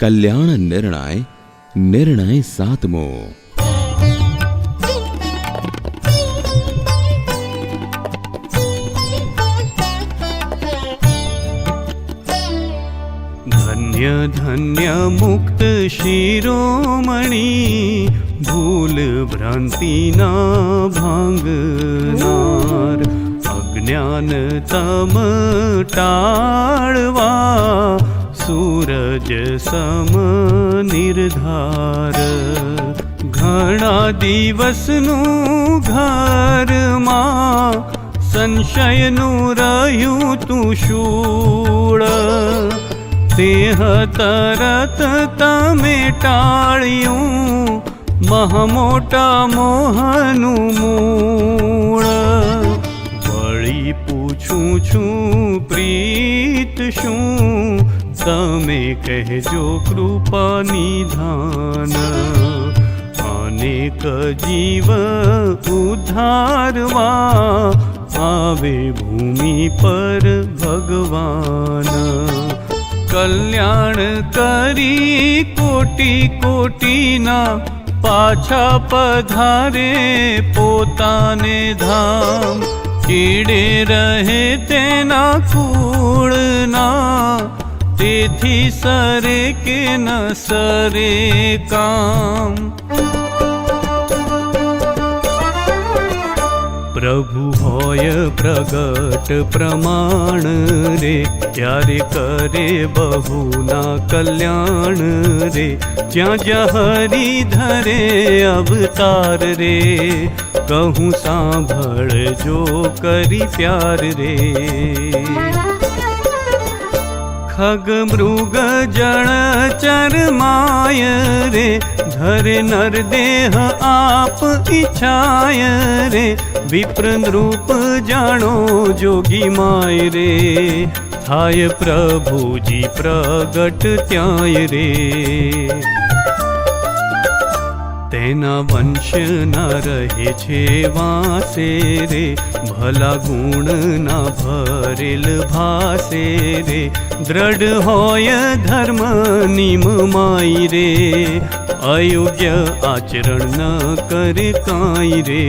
કલ્યાણ નિર્ણય નિર્ણય સાતમો. ધન્ય ધન્ય મુક્ત શિરોમણી ભૂલ ભ્રાંતિના ભાંગનાર અજ્ઞાન તમ ટાળવા સમ નિર્ધાર ઘણા દિવસનું ઘરમાં સંશયનું રહ્યું તું શૂળ તે તરત તમે ટાળ્યું મહમોટા મોહનું મૂળ વળી પૂછું છું પ્રીત શું તમે કહેજો કૃપા નિધાન અનેક જીવ ઉદ્ધારવા આવે ભૂમિ પર ભગવાન. કલ્યાણ કરી કોટી કોટીના પાછા પધારે પોતાને ધામ. કીડે રહે તેના કૂળના તેથી સરે કે ન સરે કામ. પ્રભુ હોય પ્રગટ પ્રમાણ રે, ત્યારે કરે બહુના કલ્યાણ રે. જ્યાં જ્યાં હરી ધરે અવતાર રે, કહું સાંભળજો કરી પ્યાર રે. ખગ મૃગ જળ ચરમાય રે. ધરે નર દેહ આપ ઈચ્છાય રે. વિપ્ર નૃપ જાણો જોગી માય રે. થાય પ્રભુજી પ્રગટ ત્યાંય રે. તેના વંશ ના રહે છે વાસે રે, ભલા ગુણ ના ભરેલ ભાસે રે. દ્રઢ હોય ધર્મ નિમ માઈ રે, અયોગ્ય આચરણ ન કરે કાંઈ રે.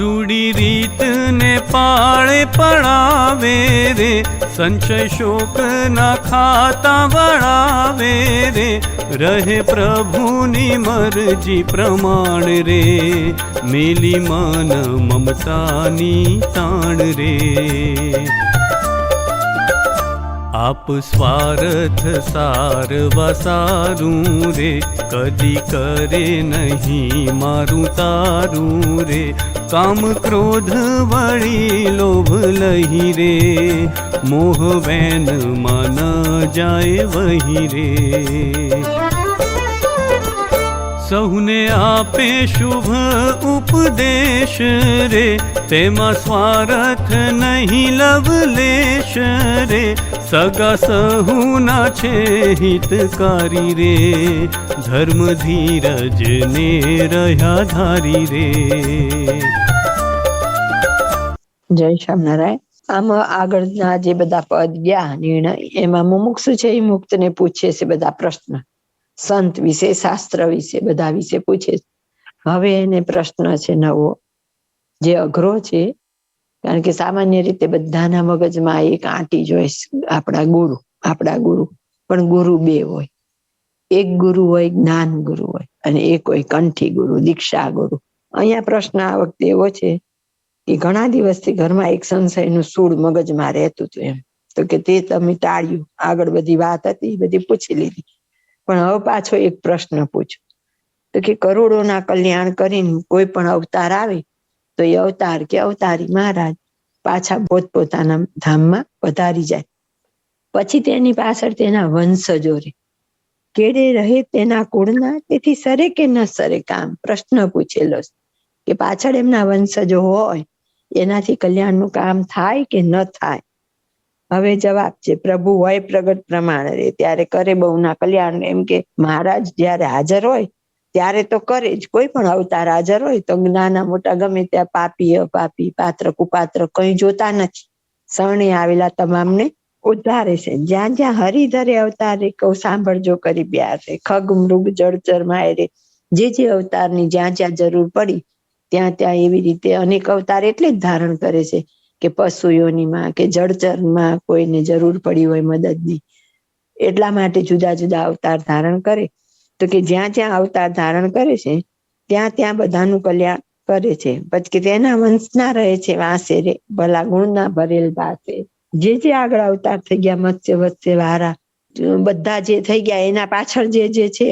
રૂડી રીત ને પાળે પડાવે રે, સંશય શોક ના ખાતા વળાવે રે. રહે પ્રભુની મરજી પ્રમાણ રે મેલી મન મમતાની તાણ રે આપ સ્વાર્થ સારવા સારું રે, કદી કરે નહીં મારું તારું રે. કામ ક્રોધ વળી લોભ લહી રે, મોહ વેન મન જાય વહી રે. સૌને આપે શુભ ઉપદેશ રે, તેમાં સ્વાર્થ નહીં લવલેશ રે. સગા સહુના છે હિતકારી રે. ધર્મ ધીરજ ને રહ્યા ધારી રે. જય સ્વામિનારાયણ. આમાં આગળના જે બધા પદ ગયા, નિર્ણય, એમાં મુમુક્ષુ છે એ મુક્તને પૂછે છે બધા પ્રશ્ન. સંત વિશે, શાસ્ત્ર વિશે, બધા વિશે પૂછે છે. હવે એને પ્રશ્ન છે નવો. જે અઘરો છે કારણ કે સામાન્ય રીતે બધાના મગજમાં એક આંટી જોઈ આપણા ગુરુ આપણા ગુરુ. પણ ગુરુ બે હોય. એક ગુરુ હોય જ્ઞાન ગુરુ હોય અને એક હોય કંઠી ગુરુ, દીક્ષા ગુરુ. અહીંયા પ્રશ્ન આ વખતે એવો છે કે ઘણા દિવસથી ઘરમાં એક સંશયનું સૂળ મગજમાં રહેતું હતું એમ. તો કે તે તમે ટાળ્યું. આગળ બધી વાત હતી, બધી પૂછી લીધી. પણ હવે પાછો એક પ્રશ્ન પૂછો. તો કે કરોડોના કલ્યાણ કરીને કોઈ પણ અવતાર આવે તો એ અવતાર કે અવતારી મહારાજ પાછા પોતપોતાના ધામમાં પધારી જાય. પછી તેની પાછળ તેના વંશજો રે કેડે રહે તેના કુળના? તેથી સરે કે ન સરે કામ? પ્રશ્ન પૂછેલો કે પાછળ એમના વંશજો હોય, એનાથી કલ્યાણનું કામ થાય કે ન થાય? હવે જવાબ છે, પ્રભુ હોય પ્રગટ પ્રમાણ રે. ત્યારે કરે બહુના કલ્યાણ. એમ કે મહારાજ જ્યારે હાજર હોય ત્યારે તો કરે જ. કોઈ પણ અવતાર હાજર હોય તો નાના મોટા ગમે ત્યાં પાપી, અપાપી, પાત્ર કુપાત્ર કઈ જોતા નથી. શરણે આવેલા તમામને ઉદ્ધારે છે. જ્યાં જ્યાં હરિધરે અવતારે કહું, સાંભળજો કરી બ્યાર રે ખગ, મૃગ જળચર માયરે જે જે અવતારની જ્યાં જ્યાં જરૂર પડી, ત્યાં ત્યાં એવી રીતે અનેક અવતાર એટલે જ ધારણ કરે છે કે પશુઓનીમાં કે જળચરમાં કોઈને જરૂર પડી હોય મદદની. એટલા માટે જુદા જુદા અવતાર ધારણ કરે. તો કે જ્યાં જ્યાં અવતાર ધારણ કરે છે, ત્યાં ત્યાં બધાનું કલ્યાણ કરે છે. પછી કે તેના વંશના રહે છે વાંસે રે ભલા ગુણના ભરેલ બાસે. જે જે આગળ અવતાર થઈ ગયા, મત્સ્ય, વત્સ્ય, વારા, બધા જે થઈ ગયા, એના પાછળ જે જે છે,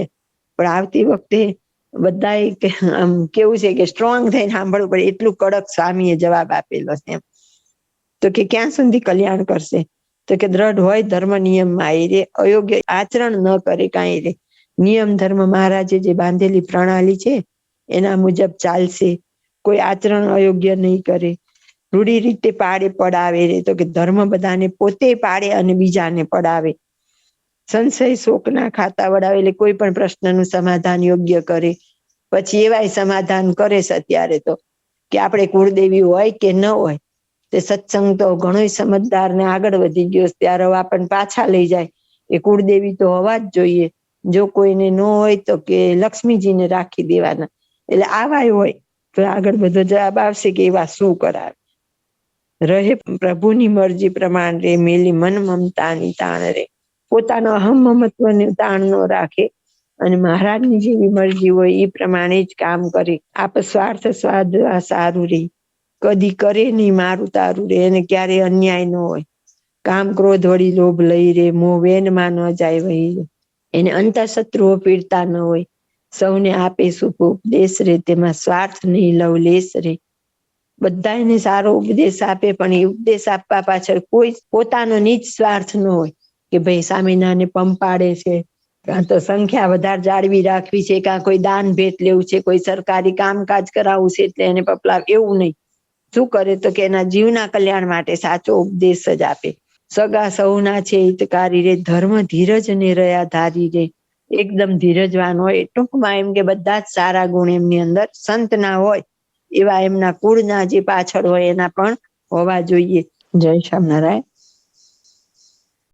પણ આવતી વખતે બધા આમ કેવું છે કે સ્ટ્રોંગ થઈને સાંભળવું પડે. એટલું કડક સ્વામીએ જવાબ આપેલો છે એમ. તો કે ક્યાં સુધી કલ્યાણ કરશે? તો કે દ્રઢ હોય ધર્મ નિયમમાં એ રે, અયોગ્ય આચરણ ન કરે કાંઈ રે. નિયમ ધર્મ મહારાજે જે બાંધેલી પ્રણાલી છે, એના મુજબ ચાલશે. કોઈ આચરણ અયોગ્ય નહીં કરે. રૂઢી રીતે પાડે પડાવે તો કે ધર્મ બધાને પોતે પાડે અને બીજાને પડાવે. સંશય શોકના ખાતા વડાવે એટલે કોઈ પણ પ્રશ્નનું સમાધાન યોગ્ય કરે. પછી એવાય સમાધાન કરે છે અત્યારે તો. કે આપણે કુળદેવી હોય કે ન હોય, તે સત્સંગ તો ઘણોય સમજદાર ને આગળ વધી ગયો ત્યારે આપણને પાછા લઈ જાય. એ કુળદેવી તો હોવા જ જોઈએ. જો કોઈને ન હોય તો કે લક્ષ્મીજીને રાખી દેવાના. એટલે આવાય હોય તો આગળ બધો જવાબ આવશે કે એવા શું કરાવે. રહે પ્રભુની મરજી પ્રમાણ રે, મેલી મન મમતાની તાણ રે. પોતાનો અહમ મમત્વને તાણ ન રાખે અને મહારાજની જેવી મરજી હોય એ પ્રમાણે જ કામ કરે. આપ સ્વાર્થ સ્વાદ સારું રે. કદી કરે નહીં મારું તારું રે એને ક્યારે અન્યાય ન હોય. કામ ક્રોધ વળી લોભ લઈ રે. મોહ વેનમાં ન જાય વહી એને અંતઃશત્રુઓ પીડતા ન હોય. સૌને આપે શુભ ઉપદેશ રે, તેમાં સ્વાર્થ નહીં, લવલેશ રે. બધા એને સારો ઉપદેશ આપે, પણ એ ઉપદેશ આપવા પાછળ કોઈ પોતાનો નીચ સ્વાર્થ ન હોય કે ભાઈ સામેનાને પંપાડે છે. કાં તો સંખ્યા વધારે જાળવી રાખવી છે કાં કોઈ દાન ભેટ લેવું છે, કોઈ સરકારી કામકાજ કરાવવું છે એટલે એને પપલાવ એવું નહીં. શું કરે તો કે એના જીવના કલ્યાણ માટે સાચો ઉપદેશ જ આપે. સગા સૌના છે હિતકારી રે ધર્મ ધીરજ ને રહ્યા ધારી રે એકદમ ધીરજવાન હોય. ટૂંકમાં એમ કે બધા જ સારા ગુણ એમની અંદર સંત ના હોય. એવા એમના કુળના જે પાછળ હોય એના પણ હોવા જોઈએ. જય સ્વામિનારાયણ